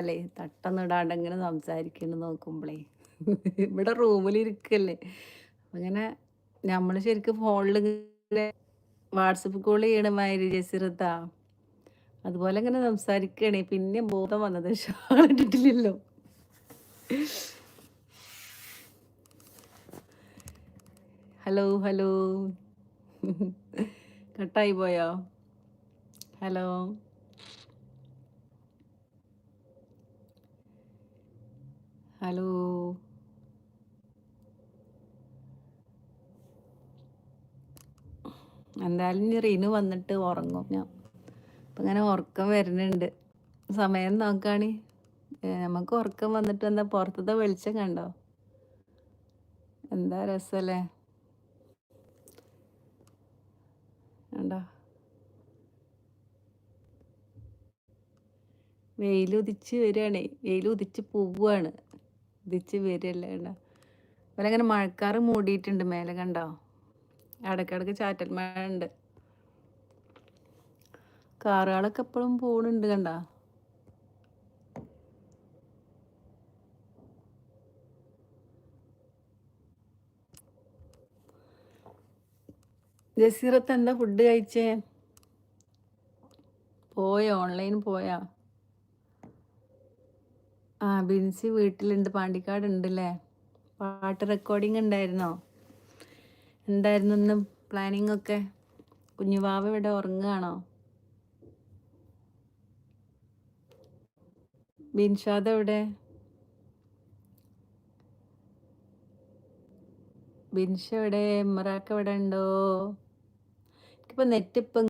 അല്ലേ? തട്ടന്നിടാണ്ട് ഇങ്ങനെ സംസാരിക്കുന്നു നോക്കുമ്പോളേ. ഇവിടെ റൂമിൽ ഇരിക്കല്ലേ അങ്ങനെ നമ്മൾ ശരിക്കും ഫോണിൽ വാട്സപ്പ് കോൾ ചെയ്യണമായിരി ജസിറത്ത. അതുപോലെ ഇങ്ങനെ സംസാരിക്കണേ. പിന്നെ ബോധം വന്നത് ഷാളിട്ടിട്ടില്ലല്ലോ ഹലോ ഹലോ. കട്ടായി പോയോ? ഹലോ. ഹലോ എന്തായാലും ഇനി റീനു വന്നിട്ട് ഉറങ്ങും. ഞാൻ അപ്പം ഇങ്ങനെ ഉറക്കം വരുന്നുണ്ട്. സമയം നോക്കാണ്. നമുക്ക് ഉറക്കം വന്നിട്ട് എന്താ പുറത്തത്തെ വെളിച്ചം കണ്ടോ? എന്താ രസമല്ലേ കണ്ടോ? വെയിലുദിച്ച് വരികയാണേ. വെയിലുദിച്ച് പോവുകയാണ്. ഉദിച്ച് വരികയല്ലേ കണ്ടോ? അങ്ങനെ മഴക്കാറ് മൂടിയിട്ടുണ്ട് മേലെ കണ്ടോ? ഇടയ്ക്കിടയ്ക്ക് ചാറ്റൽ മഴ ഉണ്ട്. കാറുകളൊക്കെ എപ്പോഴും പോണുണ്ട് കണ്ടോ? ജസീറത്ത് എന്താ ഫുഡ് കഴിച്ചേ? പോയോ? ഓൺലൈൻ പോയാ? ആ ബിൻസി വീട്ടിലുണ്ട് പാണ്ടിക്കാട് ഉണ്ടല്ലേ പാട്ട് റെക്കോർഡിംഗ് ഉണ്ടായിരുന്നോ? എന്തായിരുന്നു ഇന്ന് പ്ലാനിങ് ഒക്കെ? കുഞ്ഞുവാവ ഇവിടെ ഉറങ്ങുകയാണോ? ബിൻഷാദ് എവിടെ? ബിൻഷ എവിടെ? ഇമ്രാക്ക് എവിടെ ഉണ്ടോ? എനിക്കിപ്പോൾ നെറ്റ് ഇപ്പം